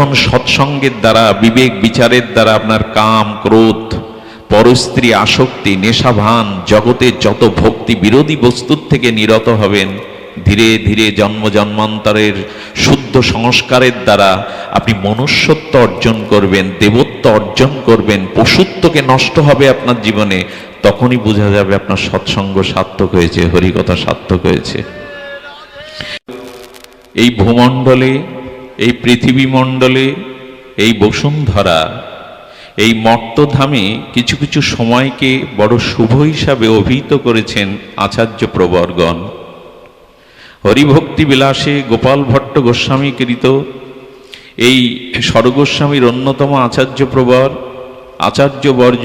কোন সৎসঙ্গের দ্বারা, বিবেক বিচারের দ্বারা আপনার কাম, ক্রোধ, পরস্ত্রী, আসক্তি, নেশাভান জগতের যত ভক্তি বিরোধী বস্তুর থেকে নিরত হবেন, ধীরে ধীরে জন্ম জন্মান্তরের শুদ্ধ সংস্কারের দ্বারা আপনি মনুষ্যত্ব অর্জন করবেন, দেবত্ব অর্জন করবেন, পশুত্বকে নষ্ট হবে আপনার জীবনে, তখনই বোঝা যাবে আপনার সৎসঙ্গ সার্থক হয়েছে, হরিকথা সার্থক হয়েছে। এই ভূমণ্ডলে এই পৃথিবী মণ্ডলে এই বসুন্ধরা, এই মর্তধামে কিছু কিছু সময়কে বড় শুভ হিসাবে অভিহিত করেছেন আচার্য প্রবর্গণ হরিভক্তি বিলাসে গোপাল ভট্ট গোস্বামী কৃত। এই স্বর্গোস্বামীর অন্যতম আচার্য প্রবর আচার্য বর্জ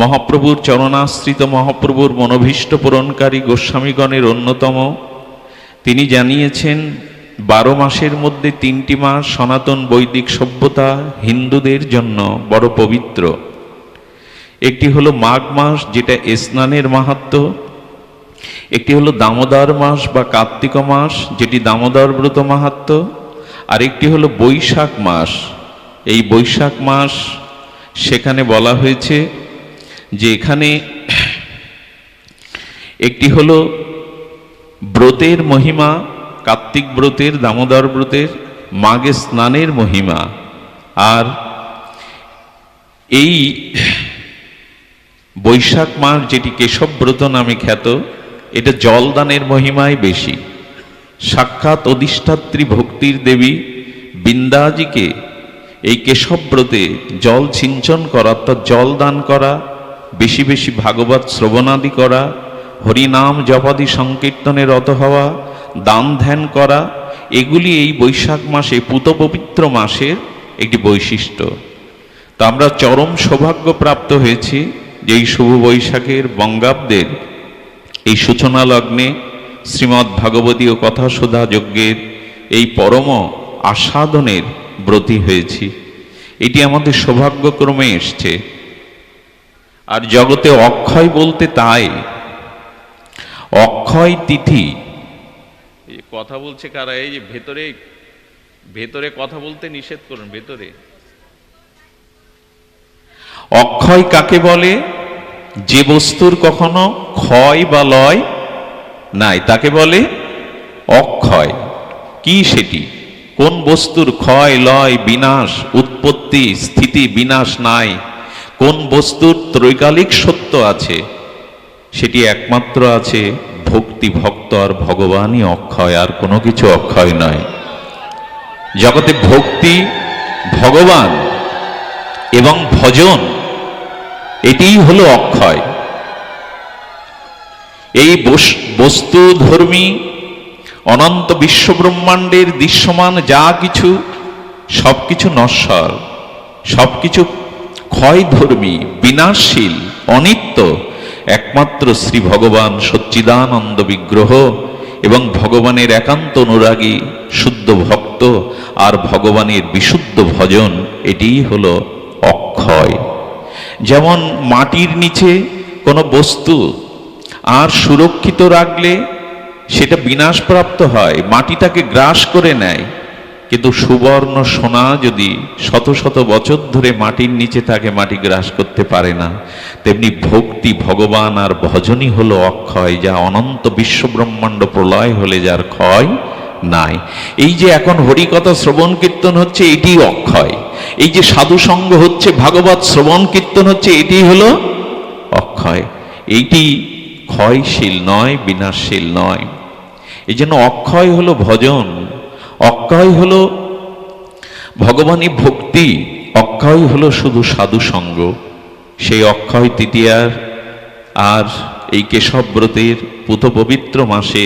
মহাপ্রভুর চরণাশ্রিত মহাপ্রভুর মনোভীষ্ট পূরণকারী গোস্বামীগণের অন্যতম। তিনি জানিয়েছেন বারো মাসের মধ্যে তিনটি মাস সনাতন বৈদিক সভ্যতা হিন্দুদের জন্য বড় পবিত্র। একটি হলো মাঘ মাস, যেটা স্নানের মাহাত্ম। একটি হলো দামোদর মাস বা কার্তিক মাস, যেটি দামোদর ব্রত মাহাত্ম। আরেকটি হলো বৈশাখ মাস। এই বৈশাখ মাস সেখানে বলা হয়েছে যে এখানে একটি হলো ব্রতের মহিমা কার্তিক ব্রতের, দামোদর ব্রতের, মাঘে স্নানের মহিমা। আর এই বৈশাখ মাস যেটি কেশব ব্রত নামে খ্যাত, এটা জলদানের মহিমায় বেশি। সাক্ষাৎ অধিষ্ঠাত্রী ভক্তির দেবী বৃন্দাজিকে এই কেশব ব্রতে জল সিঞ্চন করা, অর্থাৎ জল দান করা, বেশি বেশি ভাগবত শ্রবণাদি করা, হরিনাম জপাদি সংকীর্তনের রত হওয়া দান ধ্যান করা, এগুলি এই বৈশাখ মাসে পুত পবিত্র মাসের একটি বৈশিষ্ট্য। তো আমরা চরম সৌভাগ্য প্রাপ্ত হয়েছি যে এই শুভ বৈশাখের বঙ্গাব্দের এই সূচনা লগ্নে শ্রীমদ্ ভাগবতী ও কথা সুধা যজ্ঞের এই পরম আস্বাদনের ব্রতী হয়েছি। এটি আমাদের সৌভাগ্যক্রমে এসছে। আর জগতে অক্ষয় বলতে তাই। অক্ষয় তিথি এই যে কথা বলছে কারা? এই যে ভেতরে ভেতরে কথা বলতে নিষেধ করুন, ভেতরে। অক্ষয় কাকে বলে? যে বস্তুর কখনো ক্ষয় বা লয় নাই, তাকে বলে অক্ষয়। কি সেটি? কোন বস্তুর ক্ষয়, লয়, বিনাশ, উৎপত্তি, স্থিতি, বিনাশ নাই? কোন বস্তুর ত্রৈকালিক সত্য আছে? সেটি একমাত্র আছে ভক্তি ভক্ত আর ভগবানই অক্ষয়, আর কোনো কিছু অক্ষয় নয়। জগতে ভক্তি, ভগবান এবং ভজন, এটিই হলো অক্ষয়। এই বস্তু ধর্মী অনন্ত বিশ্বব্রহ্মাণ্ডের দৃশ্যমান যা কিছু সব কিছু নশ্বর সব কিছু ক্ষয়ধর্মী, বিনাশশীল, অনিত্য একমাত্র শ্রী ভগবান সচ্চিদানন্দ বিগ্রহ এবং ভগবানের একান্ত অনুরাগী শুদ্ধ ভক্ত আর ভগবানের বিশুদ্ধ ভজন এটিই হল অক্ষয়। যেমন মাটির নিচে কোনো বস্তু আর সুরক্ষিত রাখলে সেটা বিনাশপ্রাপ্ত হয় মাটিটাকে গ্রাস করে নেয় কিন্তু সুবর্ণ সোনা যদি শত শত বছর ধরে মাটির নিচে থাকে মাটি গ্রাস করতে পারে না, তেমনি ভক্তি ভগবান আর ভজনই হলো অক্ষয়, যা অনন্ত বিশ্বব্রহ্মাণ্ড প্রলয় হলে যার ক্ষয় নাই। এই যে এখন হরিকথা শ্রবণ কীর্তন হচ্ছে এটি অক্ষয়। এই যে সাধু সঙ্গ হচ্ছে, ভাগবত শ্রবণ কীর্তন হচ্ছে এটি হলো অক্ষয়। এইটি ক্ষয়শীল নয়, বিনাশশীল নয়। এই জন্য অক্ষয় হলো ভজন। অক্ষয় হলো ভগবানী ভক্তি, অক্ষয় হলো শুধু সাধু সঙ্গ। সেই অক্ষয় তৃতীয়ার আর এই কেশবব্রতের পুত পবিত্র মাসে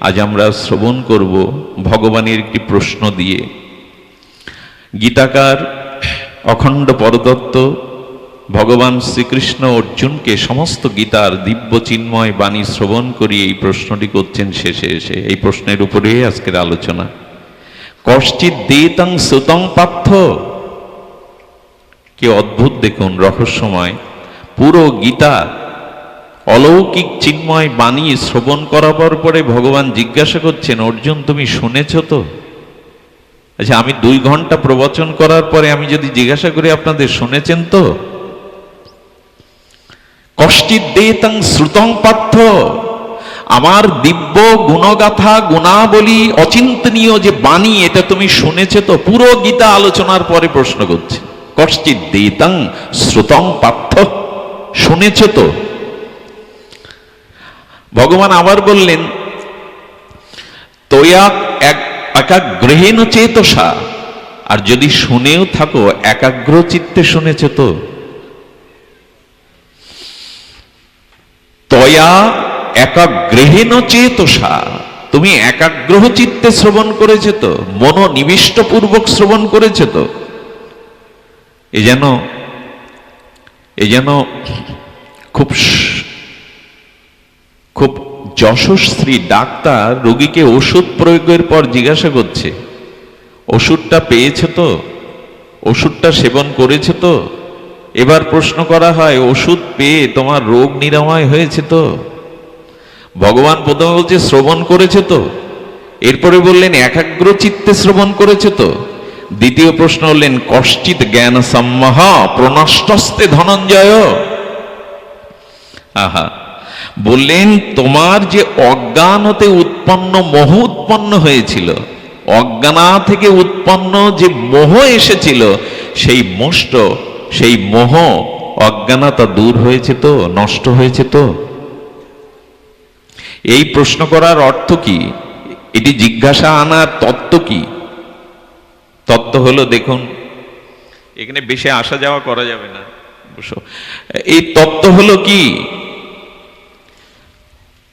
আজ আমরা শ্রবণ করব ভগবানের একটি প্রশ্ন দিয়ে। গীতাকার অখণ্ড পরদত্ত ভগবান শ্রীকৃষ্ণ অর্জুনকে সমস্ত গীতার দিব্য চিন্ময় বাণী শ্রবণ করিয়ে এই প্রশ্নটি করছেন শেষে এসে। এই প্রশ্নের উপরে আজকের আলোচনা। কশ্চিৎ দেতং সুতং পার্থ। কি অদ্ভুত দেখুন রহস্যময়। পুরো গীতা অলৌকিক চিন্ময় বাণী শ্রবণ করাবার পরে ভগবান জিজ্ঞাসা করছেন, অর্জুন, তুমি শুনেছ তো? আচ্ছা আমি দুই ঘণ্টা প্রবচন করার পরে আমি যদি জিজ্ঞাসা করি, আপনাদের শুনেছেন তো? কষ্টিত দেতং শ্রুতং পার্থ। আমার দিব্য গুণগাথা গুণাবলী অচিন্তনীয় যে বাণী, এটা তুমি শুনেছে তো? পুরো গীতা আলোচনার পরে প্রশ্ন করছে। কষ্টিত দেতং শ্রুতং পার্থ। শুনেছ তো? ভগবান আবার বললেন, তোয়া এক একাগ্রহীন চেতসা। আর যদি শুনেও থাকো, একাগ্র চিত্তে শুনেছ তো? তয়া একাগ্রহীন চেতসা তুমি একাগ্রহ চিত্তে শ্রবণ করেছে তো মনোনিবিষ্ট পূর্বক শ্রবণ করেছে তো। এ যেন এ যেন খুব খুব যশস্বী ডাক্তার রোগীকে ওষুধ প্রয়োগের পর জিজ্ঞাসা করছে, ওষুধটা পেয়েছে তো? ওষুধটা সেবন করেছে তো? এবার প্রশ্ন করা হয়, ওষুধ পেয়ে তোমার রোগ নিরাময় হয়েছে তো? ভগবান প্রথমে বলছে, শ্রবণ করেছে তো? এরপরে বললেন একাগ্র চিত্তে শ্রবণ করেছে তো? দ্বিতীয় প্রশ্ন হলেন কষ্টিত জ্ঞান সম্মহ প্রনষ্টস্তে ধনঞ্জয়। আহা। বললেন, তোমার যে অজ্ঞান হতে উৎপন্ন, মোহ উৎপন্ন হয়েছিল, অজ্ঞানা থেকে উৎপন্ন যে মোহ এসেছিল, সেই মোষ্ট, সেই মোহ অজ্ঞানতা দূর হয়েছে তো, নষ্ট হয়েছে তো? এই প্রশ্ন করার অর্থ কি? এটি জিজ্ঞাসা আনার তত্ত্ব কি? তত্ত্ব হলো, দেখুন, এখানে বেশি আসা যাওয়া করা যাবে না। বসো। এই তত্ত্ব হলো কি?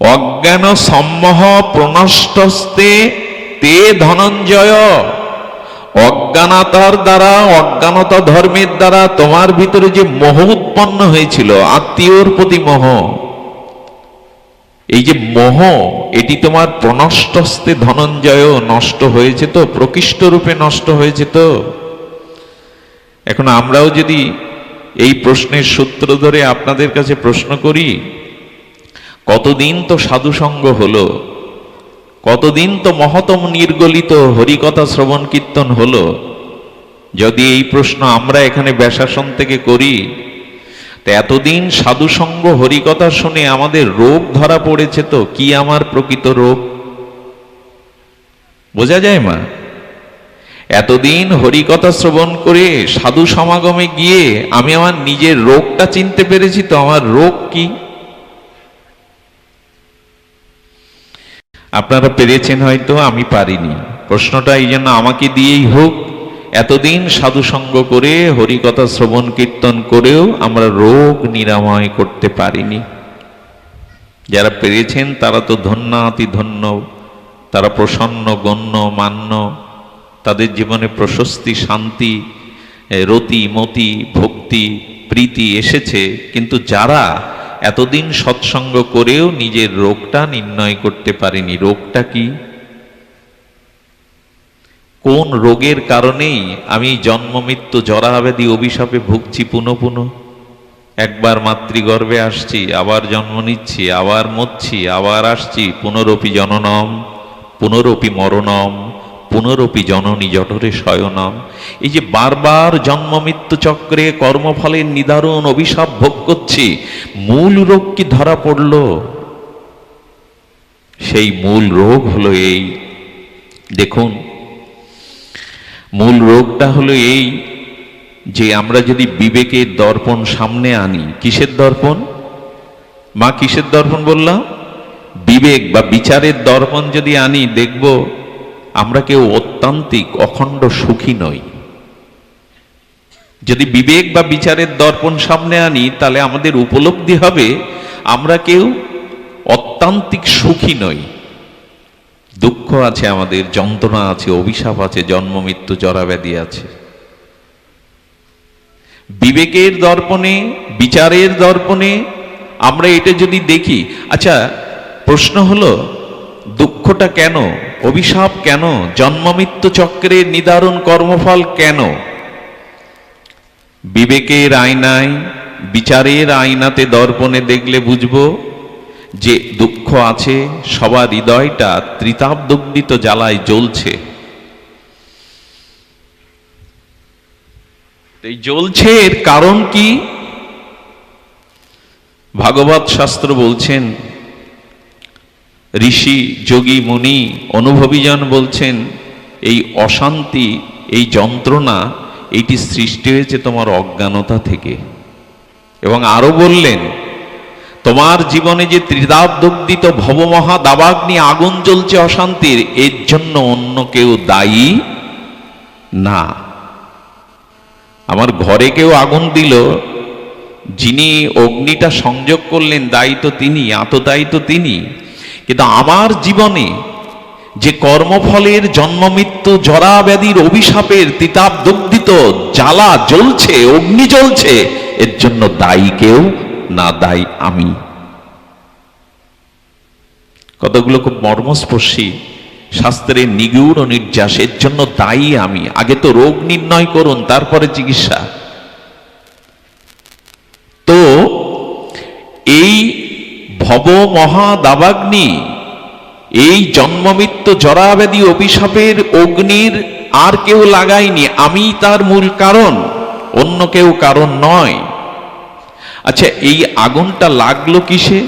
অজ্ঞান সম্মহ প্রনষ্টস্তে তে ধনঞ্জয়। অজ্ঞানতার দ্বারা, অজ্ঞানতা ধর্মের দ্বারা তোমার ভিতরে যে মোহ উৎপন্ন হয়েছিল, আত্মীয়র প্রতি মোহ এই যে মোহ, এটি তোমার প্রনষ্টস্তে ধনঞ্জয় নষ্ট হয়েছে তো, প্রকৃষ্ট রূপে নষ্ট হয়েছে তো। এখন আমরাও যদি এই প্রশ্নের সূত্র ধরে আপনাদের কাছে প্রশ্ন করি, কতদিন তো সাধুসঙ্গ হলো? কতদিন তো মহতম নির্গলিত হরিকথা শ্রবণ কীর্তন হলো? যদি এই প্রশ্ন আমরা এখানে ব্যাসাসন থেকে করি তা এতদিন সাধুসঙ্গ হরিকথা শুনে আমাদের রোগ ধরা পড়েছে তো, কি আমার প্রকৃত রোগ? বোঝা যায় মা? এতদিন হরিকথা শ্রবণ করে সাধু সমাগমে গিয়ে আমি আমার নিজের রোগটা চিনতে পেরেছি তো, আমার রোগ কি? আপনারা পেরেছেন হয়তো, আমি পারিনি। প্রশ্নটা এই জন্য আমাকে দিয়েই হোক। এতদিন সাধুসঙ্গ করে, হরিকথা শ্রবণ কীর্তন করেও আমরা রোগ নিরাময় করতে পারিনি। যারা পেরেছেন তারা তো ধন্যাতি ধন্য, তারা প্রসন্ন, গণ্য, মান্য, তাদের জীবনে প্রশস্তি, শান্তি রতি, মতি, ভক্তি, প্রীতি এসেছে, কিন্তু যারা এতদিন সৎসঙ্গ করেও নিজের রোগটা নির্ণয় করতে পারেনি, রোগটা কি? কোন রোগের কারণেই আমি জন্ম, মৃত্যু জরাব্যাধি অভিশাপে ভুগছি পুনঃ পুনঃ? একবার মাতৃগর্ভে আসছি, আবার জন্ম নিচ্ছি, আবার মরছি, আবার আসছি, পুনরপি জননম, পুনরপি মরণম, পুনরপি জননী জঠরে শয়নম। এই যে বারবার জন্ম, মৃত্যু চক্রে কর্মফলের নিদারুণ অভিশাপ ভোগ করছি, মূল রোগ কি ধরা পড়ল? সেই মূল রোগ হলো এই। দেখুন মূল রোগটা হলো এই যে আমরা যদি বিবেকের দর্পণ সামনে আনি, কিসের দর্পণ? মা কিসের দর্পণ বললাম? বিবেক বা বিচারের দর্পণ যদি আনি, দেখব আমরা কেউ অত্যান্তিক, অখণ্ড সুখী নই। যদি বিবেক বা বিচারের দর্পণ সামনে আনি, তাহলে আমাদের উপলব্ধি হবে আমরা কেউ অত্যান্তিক সুখী নই। দুঃখ আছে আমাদের, যন্ত্রণা আছে, অভিশাপ আছে, জন্ম, মৃত্যু, জরাব্যাধি আছে। বিবেকের দর্পণে, বিচারের দর্পণে আমরা এটা যদি দেখি আচ্ছা প্রশ্ন হলো, দুঃখটা কেন? অভিশাপ কেন? জন্মমৃত্যু চক্রের নিদারুণ কর্মফল কেন? বিবেকের আয়নায়, বিচারের আয়নাতে দর্পণে দেখলে বুঝব যে দুঃখ আছে, সবার হৃদয়টা ত্রিতাপদগ্নিত জ্বালায় জ্বলছে। এই জ্বলছে এর কারণ কি? ভাগবত শাস্ত্র বলছেন, ঋষি যোগী মুনি অনুভবীজন বলছেন, এই অশান্তি, এই যন্ত্রণা এইটি সৃষ্টি হয়েছে তোমার অজ্ঞানতা থেকে। এবং আরও বললেন তোমার জীবনে যে ত্রিদাবদগ্ধিত ভবমহা দাবাগ্নি আগুন জ্বলছে অশান্তির, এর জন্য অন্য কেউ দায়ী? না। আমার ঘরে কেউ আগুন দিল, যিনি অগ্নিটা সংযোগ করলেন, দায়ী তো তিনি আততায়ী তো তিনি। কিন্তু আমার জীবনে যে কর্মফলের জন্মমৃত্যু জরা ব্যাধির অভিশাপের তিতাব দগ্ধিত জ্বালা জ্বলছে, অগ্নি জ্বলছে, এর জন্য দায়ী কেউ না দায়ী আমি। কতগুলো খুব মর্মস্পর্শী শাস্ত্রের নিগুড় ও নির্যাস এর জন্য দায়ী আমি। আগে তো রোগ নির্ণয় করুন, তারপরে চিকিৎসা। তো, এই ভব মহা দাবাগ্নি এই জন্মমৃত্যু জরাব্যাধি অভিশাপের অগ্নির আর কেউ লাগায়নি। আমি তার মূল কারণ, অন্য কেউ কারণ নয়। আচ্ছা এই আগুনটা লাগল কিসে?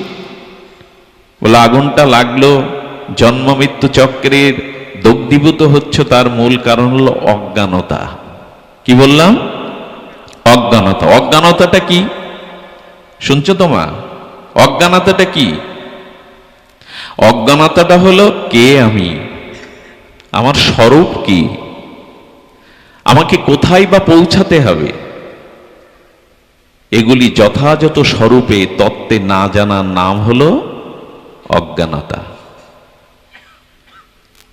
বলে, আগুনটা লাগল জন্ম মৃত্যু চক্রের দগ্ধীভূত হচ্ছে তার মূল কারণ হলো অজ্ঞানতা। কি বললাম? অজ্ঞানতা। অজ্ঞানতাটা কি? শুনছো তোমা অজ্ঞানতাটা কি? অজ্ঞানতাটা হলো কে আমি? আমার স্বরূপ কি? আমাকে কোথায় বা পৌঁছাতে হবে? এগুলি যথাযথ স্বরূপে তত্ত্বে না জানার নাম হল অজ্ঞানতা।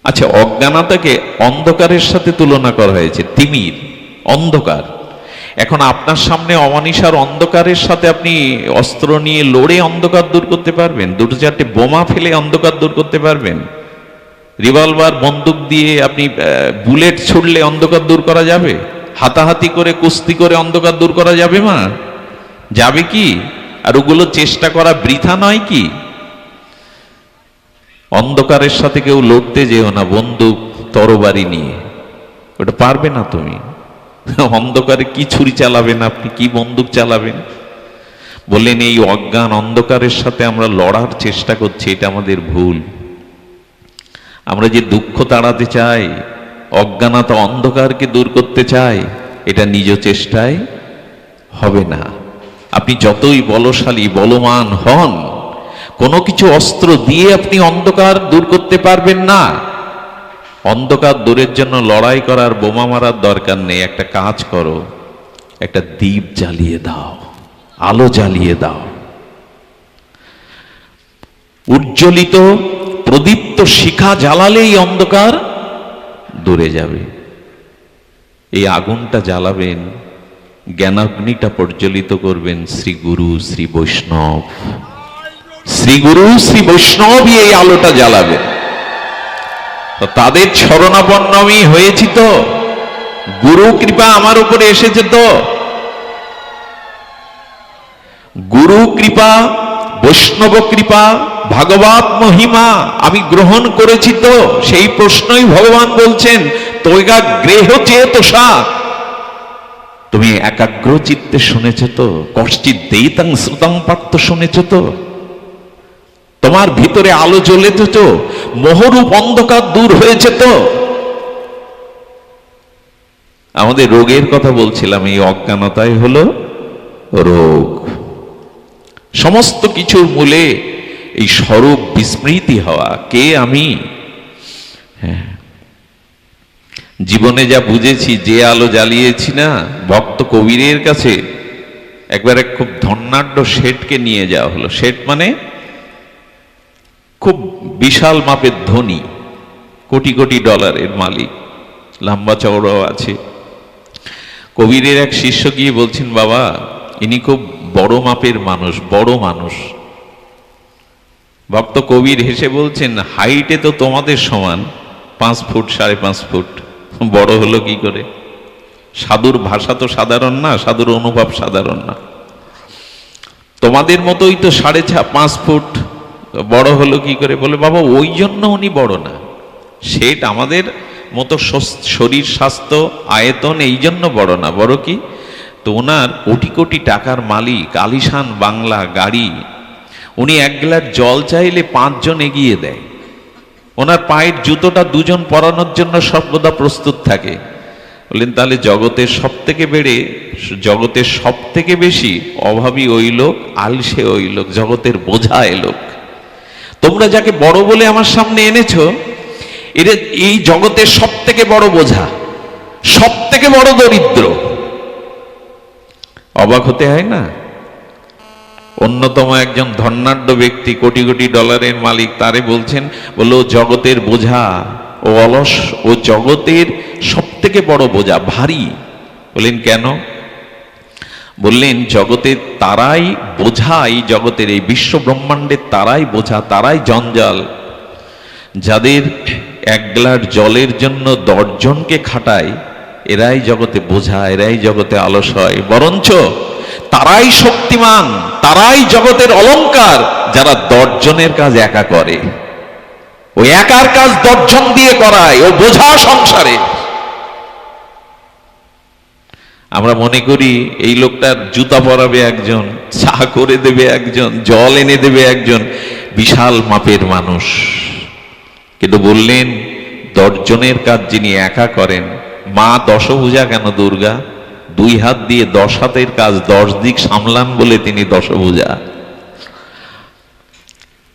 আচ্ছা অজ্ঞানতাকে অন্ধকারের সাথে তুলনা করা হয়েছে, তিমির, অন্ধকার। এখন আপনার সামনে অমানিসার অন্ধকারের সাথে আপনি অস্ত্র নিয়ে লড়ে অন্ধকার দূর করতে পারবেন, দুটো চারটে বোমা ফেলে অন্ধকার দূর করতে পারবেন। রিভলভার, বন্দুক দিয়ে আপনি বুলেট ছুড়লে অন্ধকার দূর করা যাবে? হাতাহাতি করে, কুস্তি করে অন্ধকার দূর করা যাবে মা? যাবে কি? আর ওগুলো চেষ্টা করা বৃথা নয় কি? অন্ধকারের সাথে কেউ লড়তে যেও না বন্দুক, তরবারি নিয়ে। ওটা পারবে না তুমি। অন্ধকারে কি ছুরি চালাবেন আপনি? কি বন্দুক চালাবেন? বললেন, এই অজ্ঞান অন্ধকারের সাথে আমরা লড়ার চেষ্টা করছি, এটা আমাদের ভুল। আমরা যে দুঃখ তাড়াতে চাই, অজ্ঞানতা অন্ধকারকে দূর করতে চাই, এটা নিজ চেষ্টায় হবে না। আপনি যতই বলশালী বলমান হন, কোনো কিছু অস্ত্র দিয়ে আপনি অন্ধকার দূর করতে পারবেন না। অন্ধকার দূরের জন্য লড়াই করার বোমা মারার দরকার নেই। একটা কাজ করো, একটা দ্বীপ জ্বালিয়ে দাও, আলো জ্বালিয়ে দাও। উজ্জ্বলিত, প্রদীপ্ত শিখা জ্বালালেই অন্ধকার দূরে যাবে। এই আগুনটা জ্বালাবেন জ্ঞানাগ্নিটা প্রজ্বলিত করবেন শ্রী গুরু, শ্রী বৈষ্ণব। শ্রী শ্রী বৈষ্ণবই এই আলোটা জ্বালাবেন। তো তাদের শরণাপন্ন আমি হয়েছি তো। গুরু কৃপা আমার উপরে এসেছে তো। গুরু কৃপা, বৈষ্ণব কৃপা ভাগবত মহিমা আমি গ্রহণ করেছি তো। সেই প্রশ্নই ভগবান বলছেন তৈগা গৃহ চেতসা তুমি একাগ্র চিত্তে শুনেছ তো কষ্টিত দেইতাং শ্রুতাং পাত্র শুনেছ তো? তোমার ভিতরে আলো জ্বলেছে তো, মোহরূপ অন্ধকার দূর হয়েছে তো? আমাদের রোগের কথা বলছিলাম, এই অজ্ঞানতাই হলো রোগ। সমস্ত কিছুর মূলে এই স্বরূপ বিস্মৃতি হওয়া, কে আমি? হ্যাঁ। জীবনে যা বুঝেছি, যে আলো জ্বালিয়েছি না, ভক্ত কবিরের কাছে, একবার এক খুব ধন্যাঢ্য শেঠকে নিয়ে যাওয়া হলো। শেঠ মানে খুব বিশাল মাপের ধনী, কোটি কোটি ডলারের মালিক, লম্বা চওড়াও আছে। কবিরের এক শিষ্য গিয়ে বলছেন, বাবা, ইনি খুব বড় মাপের মানুষ, বড় মানুষ। ভক্ত কবির হেসে বলছেন, হাইটে তো তোমাদের সমান, পাঁচ ফুট, সাড়ে পাঁচ ফুট। বড় হলো কি করে? সাধুর ভাষা তো সাধারণ না, সাধুর অনুভব সাধারণ না। তোমাদের মতোই তো সাড়ে ছা পাঁচ ফুট বড় হলো কি করে? বলে, বাবা, ওই জন্য উনি বড় না। সেট আমাদের মতো শরীর স্বাস্থ্য, আয়তন এই জন্য বড় না। বড় কি? তো ওনার কোটি কোটি টাকার মালিক, আলিশান বাংলা গাড়ি। উনি এক গ্লাস জল চাইলে পাঁচজন এগিয়ে দেয়। ওনার পায়ের জুতোটা দুজন পরানোর জন্য সর্বদা প্রস্তুত থাকে। বললেন, তাহলে জগতের সব থেকে বেড়ে, জগতের সব থেকে বেশি অভাবী ওই লোক, আলসে ওই লোক, জগতের বোঝা এ লোক। তোমরা যাকে বড় বলে আমার সামনে এনেছো এটা এই জগতের সব থেকে বড় বোঝা সব থেকে বড় দরিদ্র। অবাক হতে হয় না? অন্যতম একজন ধর্নাঢ্য ব্যক্তি কোটি কোটি ডলারের মালিক তারে বলছেন, বলল, জগতের বোঝা ও অলস ও জগতের সব থেকে বড় বোঝা ভারী। বললেন, কেন? বললেন, জগতের তারাই বোঝাই, জগতের এই বিশ্ব ব্রহ্মাণ্ডের তারাই বোঝা, তারাই জঞ্জাল। যাদের এক গ্লাস জলের জন্য দশজনকে খাটায়, এরাই জগতে বোঝা, এরাই জগতে আলস হয়। বরঞ্চ তারাই শক্তিমান, তারাই জগতের অলংকার যারা দশজনের কাজ একা করে। ও একার কাজ দশজন দিয়ে করায়, ও বোঝা সংসারে। আমরা মনে করি, এই লোকটার জুতা পরাবে একজন, চা করে দেবে একজন, জল এনে দেবে একজন, বিশাল মাপের মানুষ। কিন্তু বললেন দশজনের কাজ যিনি একা করেন, মা দশভুজা কেন দুর্গা? দুই হাত দিয়ে দশ হাতের কাজ দশ দিক সামলান বলে তিনি দশভুজা।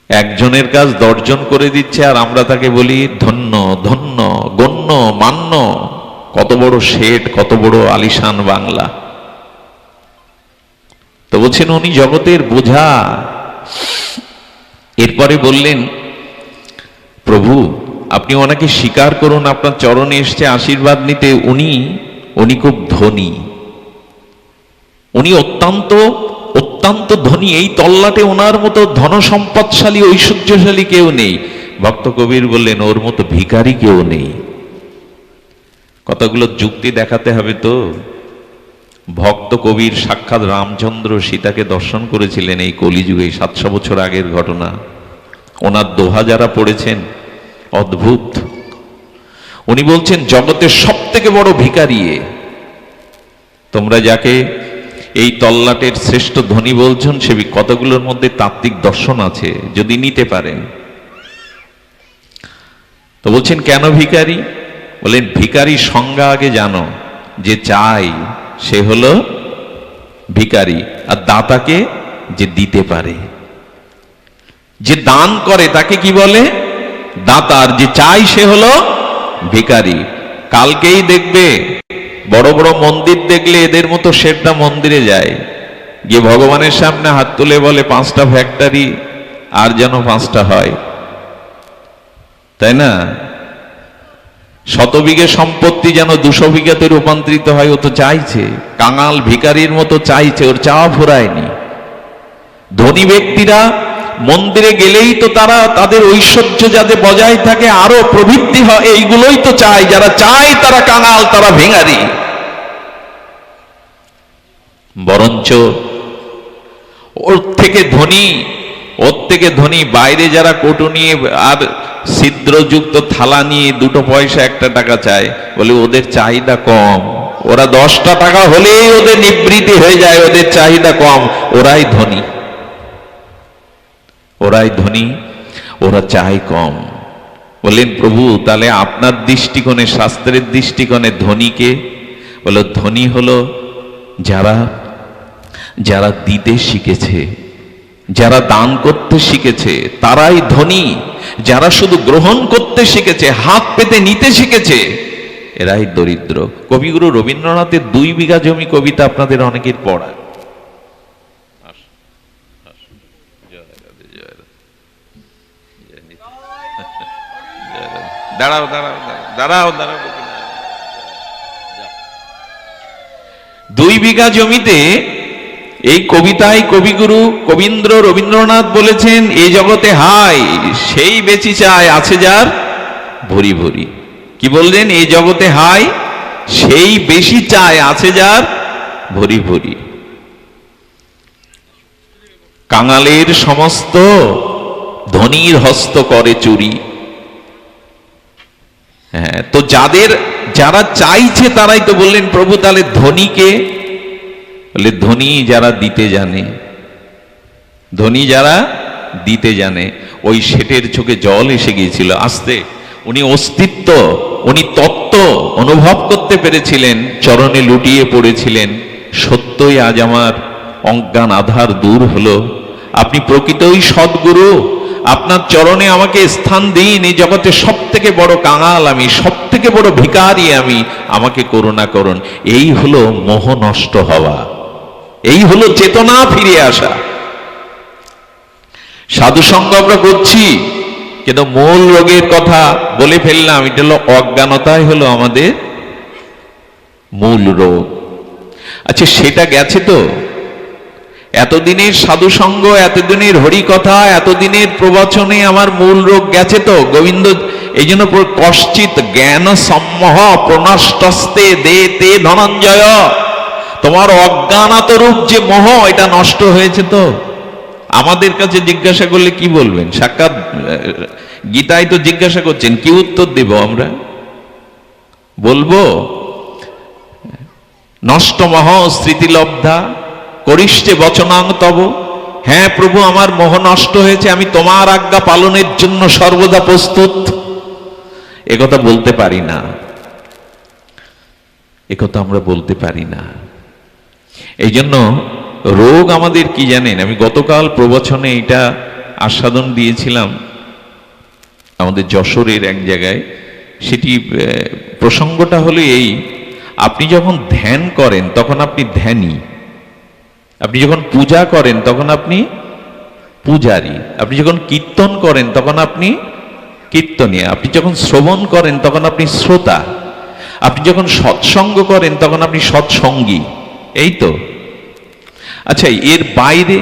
একজনের কাজ দশজন করে দিচ্ছে আর আমরা তাকে বলি ধন্য ধন্য, গণ্য, মান্য। কত বড় শেঠ, কত বড় আলিশান বাংলা। তো বলছেন, উনি জগতের বোঝা। এরপরে বললেন, প্রভু, আপনি ওনাকে স্বীকার করুন, আপনার চরণে এসছে আশীর্বাদ নিতে। উনি উনি খুব ধনী। উনি অত্যন্ত অত্যন্ত ধনী। এই তল্লাটে ওনার মতো ধন সম্পদশালী ঐশ্বর্যশালী কেউ নেই। ভক্ত কবির বললেন, ওর মতো ভিখারি কেউ নেই। কতগুলো যুক্তি দেখাতে হবে তো। ভক্ত কবির সাক্ষাৎ রামচন্দ্র সীতাকে দর্শন করেছিলেন এই কলিযুগে সাতশো বছর আগের ঘটনা। ওনার দোহা যারা পড়েছেন, অদ্ভুত। উনি বলছেন, জগতের সব থেকে বড় ভিকারি এ। তোমরা যাকে এই তল্লাটের শ্রেষ্ঠ ধনী বলছেন সে কতগুলোর মধ্যে তাত্ত্বিক দর্শন আছে, যদি নিতে পারেন তো বলছেন, কেন ভিখারি? বলেন ভিখারি সংজ্ঞা আগে জানো, যে চাই সে হলো ভিখারি, আর দাতাকে যে দিতে পারে। যে দান করে তাকে কি বলে? দাতার যে চাই সে হলো ভিখারি। কালকেই দেখবে বড় বড় মন্দির দেখলে এদের মতো শেরটা মন্দিরে যায়। গিয়ে ভগবানের সামনে হাত তুলে বলে, পাঁচটা ফ্যাক্টরি আর যেন পাঁচটা হয়। তাই না? শত বিঘে সম্পত্তি যেন দুশো বিঘাতে রূপান্তরিত হয়, ও তো চাইছে। কাঙাল ভিকারির মতো চাইছে, ওর চাওয়া ফুরায়নি। ধনী ব্যক্তিরা মন্দিরে গেলেই তো তারা তাদের ঐশ্বর্য যাতে বজায় থাকে, আরও প্রবৃত্তি হয়, এইগুলোই তো চায় যারা চায় তারা কাঙাল, তারা ভেঙারি। বরঞ্চ ওর থেকে ধনী, ওর থেকে ধনী বাইরে যারা কোটো নিয়ে আর ছিদ্রযুক্ত থালা নিয়ে দুটো পয়সা একটা টাকা চায়, বলে ওদের চাহিদা কম। ওরা দশটা টাকা হলেই ওদের নিবৃত্তি হয়ে যায়, ওদের চাহিদা কম। ওরাই ধনী। ওরাই ধনী, ওরা চায় কম। বললেন, প্রভু, তাহলে আপনার দৃষ্টিকোণে, শাস্ত্রের দৃষ্টিকোণে ধনীকে বলো, ধনী হলো যারা যারা দিতে শিখেছে, যারা দান করতে শিখেছে, তারাই ধনী। যারা শুধু গ্রহণ করতে শিখেছে, হাত পেতে নিতে শিখেছে, এরাই দরিদ্র। কবিগুরু রবীন্দ্রনাথের দুই বিঘা জমি কবিতা আপনাদের অনেকের পড়া দাঁড়াও দাঁড়াও দাঁড়াও দাঁড়াও দুই বিঘা জমিতে এই কবিতায় কবিগুরু কবীন্দ্র রবীন্দ্রনাথ বলেছেন এই জগতে হাই সেই বেচি চায় আছে যার ভরি ভরি। কি বললেন? এই জগতে হাই সেই বেশি চায় আছে যার ভরি ভরি। কাঙালের সমস্ত ধনির হস্ত করে চুরি। হ্যাঁ তো যাদের, যারা চাইছে তারাই তো বললেন, প্রভু, তাহলে ধনীকে বলে ধনী যারা দিতে জানে, ধনী যারা দিতে জানে। ওই শেটের চোখে জল এসে গিয়েছিল, আসতে। উনি অস্তিত্ব, উনি তত্ত্ব অনুভব করতে পেরেছিলেন, চরণে লুটিয়ে পড়েছিলেন। সত্যই আজ আমার অজ্ঞান আধার দূর হলো। আপনি প্রকৃতই সদ্গুরু। আপনার চরণে আমাকে স্থান দিন। এই জগতে সব থেকে বড় কাঙাল আমি সব থেকে বড় ভিকারি আমি। আমাকে করুণা করুন। এই হলো মোহ নষ্ট হওয়া। এই হলো চেতনা ফিরে আসা। সাধু সঙ্গ আমরা করছি, কিন্তু মূল রোগের কথা বলে ফেললাম। এটা হলো অজ্ঞানতাই হলো আমাদের মূল রোগ। আচ্ছা সেটা গেছে তো? এতদিনের সাধু সঙ্গ এতদিনের হরিকথা, এতদিনের প্রবচনে আমার মূল রোগ গেছে তো। গোবিন্দ, এই জন্য কশ্চিত জ্ঞান সম্মহ প্রনষ্টস্তে দে তে ধনঞ্জয়। তোমার অজ্ঞানাত রূপ যে মোহ, এটা নষ্ট হয়েছে তো। আমাদের কাছে জিজ্ঞাসা করলে কি বলবেন? সাক্ষাৎ গীতায় তো জিজ্ঞাসা করছেন, কি উত্তর দেব আমরা? বলব, নষ্ট মহ স্মৃতিলব্ধা করিষ্ঠে বচনাং তব। হ্যাঁ প্রভু, আমার মোহ নষ্ট হয়েছে, আমি তোমার আজ্ঞা পালনের জন্য সর্বদা প্রস্তুত। একথা বলতে পারি না। একথা আমরা বলতে পারি না। এই জন্য রোগ আমাদের কি জানেন? আমি গতকাল প্রবচনে এটা আস্বাদন দিয়েছিলাম আমাদের যশোরের এক জায়গায়। সেটি প্রসঙ্গটা হলো এই, আপনি যখন ধ্যান করেন, তখন আপনি ধ্যানী। আপনি যখন পূজা করেন, তখন আপনি পূজারী। আপনি যখন কীর্তন করেন, তখন আপনি কীর্তনীয় আপনি যখন শ্রবণ করেন, তখন আপনি শ্রোতা। আপনি যখন সৎসঙ্গ করেন, তখন আপনি সৎসঙ্গী। এই তো। আচ্ছা এর বাইরে,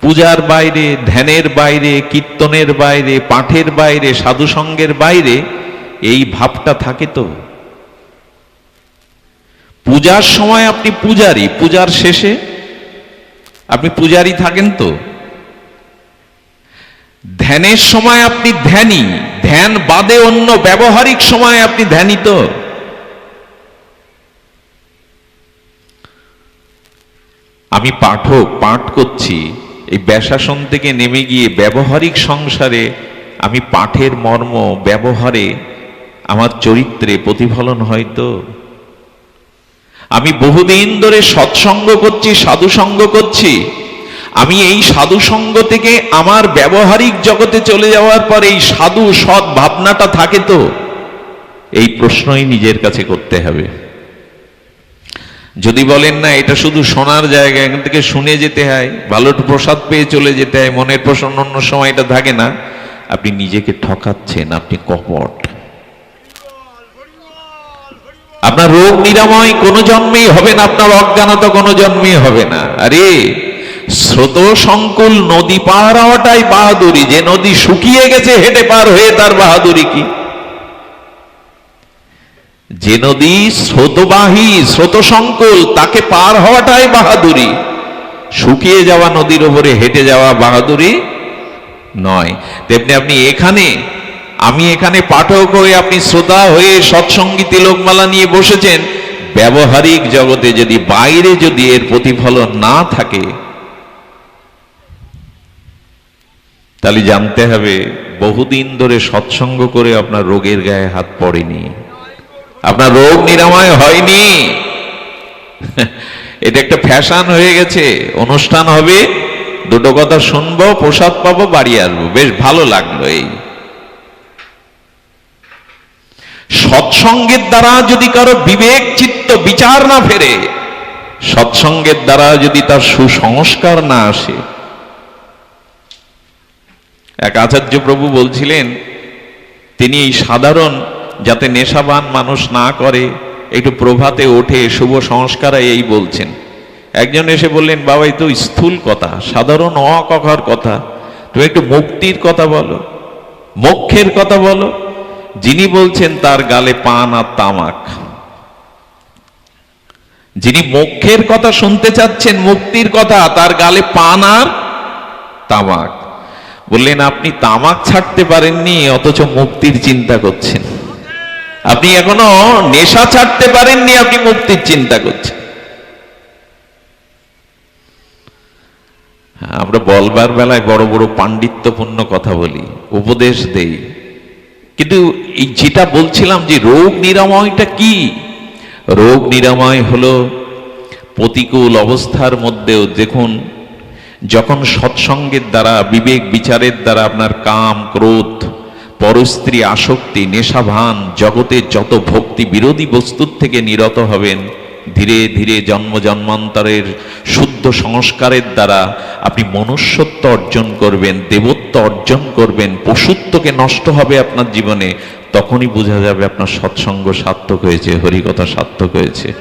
পূজার বাইরে, ধ্যানের বাইরে, কীর্তনের বাইরে, পাঠের বাইরে, সাধুসঙ্গের বাইরে, এই ভাবটা থাকে তো? পূজার সময় আপনি পূজারি, পূজার শেষে আপনি পূজারি থাকেন তো? ধ্যানের সময় আপনি ধ্যানী, ধ্যান বাদে অন্য ব্যবহারিক সময় আপনি ধ্যানী তো? আমি পাঠক, পাঠ করছি, এই ব্যাসাসন থেকে নেমে গিয়ে ব্যবহারিক সংসারে আমি পাঠের মর্ম, ব্যবহারে আমার চরিত্রে প্রতিফলন হয়তো আমি বহুদিন ধরে সৎসঙ্গ করছি, সাধুসঙ্গ করছি। আমি এই সাধু সঙ্গ থেকে আমার ব্যবহারিক জগতে চলে যাওয়ার পর এই সাধু সৎ ভাবনাটা থাকে তো? এই প্রশ্নই নিজের কাছে করতে হবে। যদি বলেন না, এটা শুধু শোনার জায়গা, এখান থেকে শুনে যেতে হয় ভালো প্রসাদ পেয়ে চলে যেতে হয়, মনের প্রসন্ন অন্য সময় এটা থাকে না। আপনি নিজেকে ঠকাচ্ছেন, আপনি কপট। আপনার রোগ নিরাময় কোনো জন্মেই হবে না, আপনার অজ্ঞানতা কোনো জন্মেই হবে না। আরে স্রোত সংকুল নদী পার হওয়াটাই বাহাদুরি, যে নদী শুকিয়ে গেছে হেঁটে পার হয়ে তার বাহাদুরি কি? যে নদী স্রোতবাহী স্রোত সংকুল তাকে পার হওয়াটাই বাহাদুরি। শুকিয়ে যাওয়া নদীর ওপরে হেঁটে যাওয়া বাহাদুরি নয়। তেমনি আপনি এখানে আমি এখানে পাঠক হয়ে আপনি শ্রোতা হয়ে সৎসঙ্গী তিলকমালা নিয়ে বসেছেন। ব্যবহারিক জগতে যদি বাইরে যদি এর প্রতিফলন না থাকে, তাহলে জানতে হবে বহুদিন ধরে সৎসঙ্গ করে আপনার রোগের গায়ে হাত পড়েনি। আপনার রোগ নিরাময় হয়নি। এটা একটা ফ্যাশন হয়ে গেছে। অনুষ্ঠান হবে, দুটো কথা শুনব, প্রসাদ পাবো, বাড়ি আসব। বেশ ভালো লাগল এই। সৎসঙ্গের দ্বারা যদি কারও বিবেক, চিত্ত, বিচার না ফেরে, সৎসঙ্গের দ্বারা যদি তার সুসংস্কার না আসে। এক আচার্য প্রভু বলছিলেন, তিনি এই সাধারণ, যাতে নেশাবান মানুষ না করে, একটু প্রভাতে ওঠে, শুভ সংস্কারে এই বলছেন। একজন এসে বললেন, বাবা, এই তো স্থূল কথা, সাধারণ অকখার কথা, তুমি একটু মুক্তির কথা বলো, মোক্ষের কথা বলো যিনি বলছেন তার গালে পান আর তামাক। যিনি মুখের কথা শুনতে চাচ্ছেন, মুক্তির কথা, তার গালে পান আর তামাক। বললেন, আপনি তামাক ছাড়তে পারেননি, অথচ মুক্তির চিন্তা করছেন। আপনি এখনও নেশা ছাড়তে পারেননি, আপনি মুক্তির চিন্তা করছেন। আমরা বলবার বেলায় বড় বড় পাণ্ডিত্যপূর্ণ কথা বলি, উপদেশ দেই। কিন্তু এই যেটা বলছিলাম যে রোগ নিরাময়টা কি? রোগ নিরাময় হলো প্রতিকূল অবস্থার মধ্যেও দেখুন, যখন সৎসঙ্গের দ্বারা, বিবেক বিচারের দ্বারা আপনার কাম, ক্রোধ, পরস্ত্রী, আসক্তি, নেশাভান জগতের যত ভক্তি বিরোধী বস্তুর থেকে নিরত হবেন ধীরে ধীরে জন্ম জন্মান্তরের শুদ্ধ সংস্কারের দ্বারা আপনি মনুষ্যত্ব অর্জন করবেন, দেবত্ব অর্জন করবেন, পশুত্বকে নষ্ট হবে আপনার জীবনে, তখনই বোঝা যাবে আপনার সৎসঙ্গ সার্থক হয়েছে, হরিকথা সার্থক হয়েছে।